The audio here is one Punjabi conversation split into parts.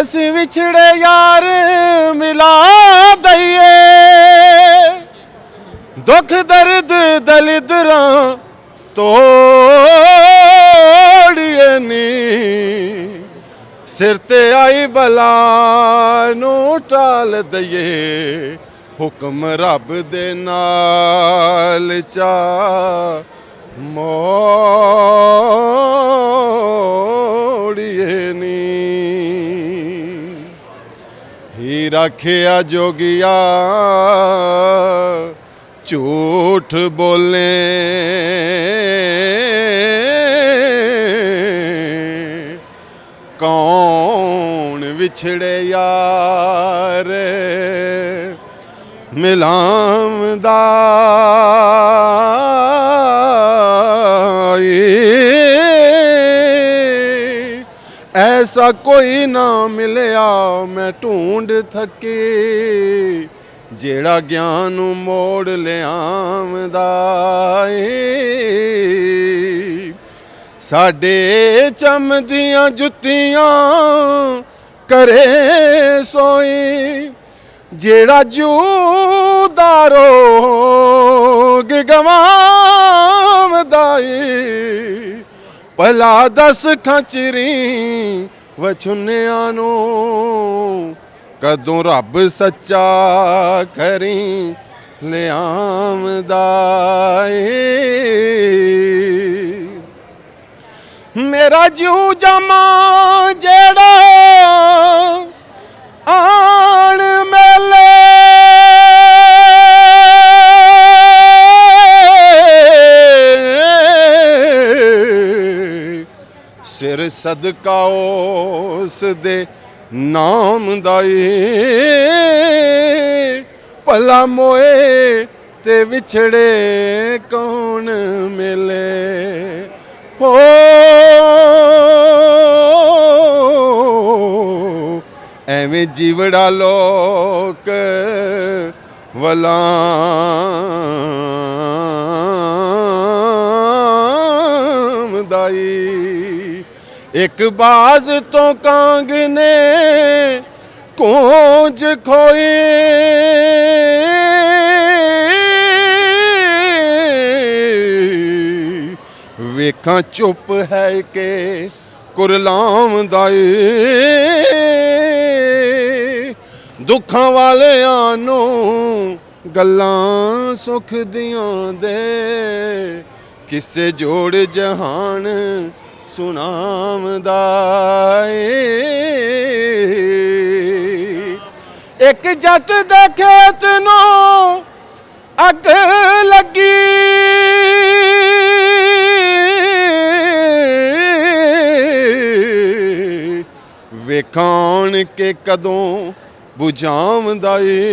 ਅਸੀਂ ਵਿਛੜੇ ਯਾਰ ਮਿਲਾ ਦਈਏ। ਦੁੱਖ, ਦਰਦ, ਦਲਿਦਰਾਂ ਤੋੜੀਏ ਨੀ। ਸਿਰ ਤੇ ਆਈ ਬਲਾ ਨੂੰ ਟਾਲ ਦਈਏ। ਹੁਕਮ ਰੱਬ ਦੇ ਨਾਲ ਚਾ ਮੋੜੀਏ ਨੀ। ਹੀ ਰੱਖਿਆ ਜੋਗਿਆ। ਝੂਠ ਬੋਲੇ। ਕੌਣ ਵਿਛੜੇ ਯਾਰ? ਮਿਲਾਮਦਾ ਐਸਾ ਕੋਈ ਨਾ ਮਿਲਿਆ, ਮੈਂ ਢੂੰਡ ਥੱਕੀ। ਜਿਹੜਾ ਗਿਆਨ ਨੂੰ ਮੋੜ ਲਿਆਵਦਾ ਏ। ਸਾਡੇ ਚਮਦੀਆਂ ਜੁੱਤੀਆਂ ਕਰੇ ਸੋਈ। ਜਿਹੜਾ ਜੂਦਾ ਰੋਗ ਗਵਾਵਦਾ ਏ। ਭਲਾ ਦਸ ਖਚਰੀ ਵਛੁੰਨਿਆਂ ਨੂੰ, ਕਦੋਂ ਰੱਬ ਸੱਚਾ ਕਰੀ ਲਿਆਮਦਾ ਏ। ਮੇਰਾ ਜੂ ਜਮਾ ਜਿਹੜਾ ਸਿਰ ਸਦਕਾ ਉਸ ਦੇ ਨਾਮ ਦਾ ਏ। ਭਲਾ ਮੋਏ ਤੇ ਵਿਛੜੇ ਕੌਣ ਮਿਲੇ? ਹੋ ਐਵੇਂ ਜੀਵੜਾ ਲੋਕ ਵਲਾਮਦਾਈ ਇੱਕ ਬਾਜ਼ ਤੋਂ ਕਾਂਗ ਨੇ ਕੋਜ ਖੋਏ। ਵੇਖਾਂ ਚੁੱਪ ਹੈ ਕਿ ਕੁਰਲਾਮ ਦਾ ਦੁੱਖਾਂ ਵਾਲਿਆਂ ਨੂੰ ਗੱਲਾਂ ਸੁਖ ਦੀਆਂ ਦੇ। ਕਿਸੇ ਜੋੜ ਜਹਾਨ ਸੁਨਾਮਦਾ ਏ ਇੱਕ ਜੱਟ ਦੇ ਖੇਤ ਨੂੰ ਅੱਗ ਲੱਗੀ। ਵੇਖਾਣ ਕੇ ਕਦੋਂ 부ਝਾਵਦਾ ਏ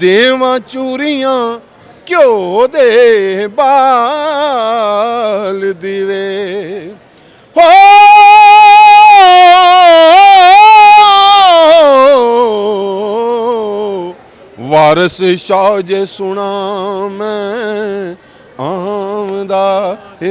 ਦੇਵਾਂ ਚੂਰੀਆਂ ਘਿਓ ਦੇ ਬਾਲ ਦੀਵੇ? ਹੋ ਵਾਰਸ ਸ਼ਾਹ ਜੇ ਸੁਣਾ ਮੈਂ ਆਮਦਾ ਏ।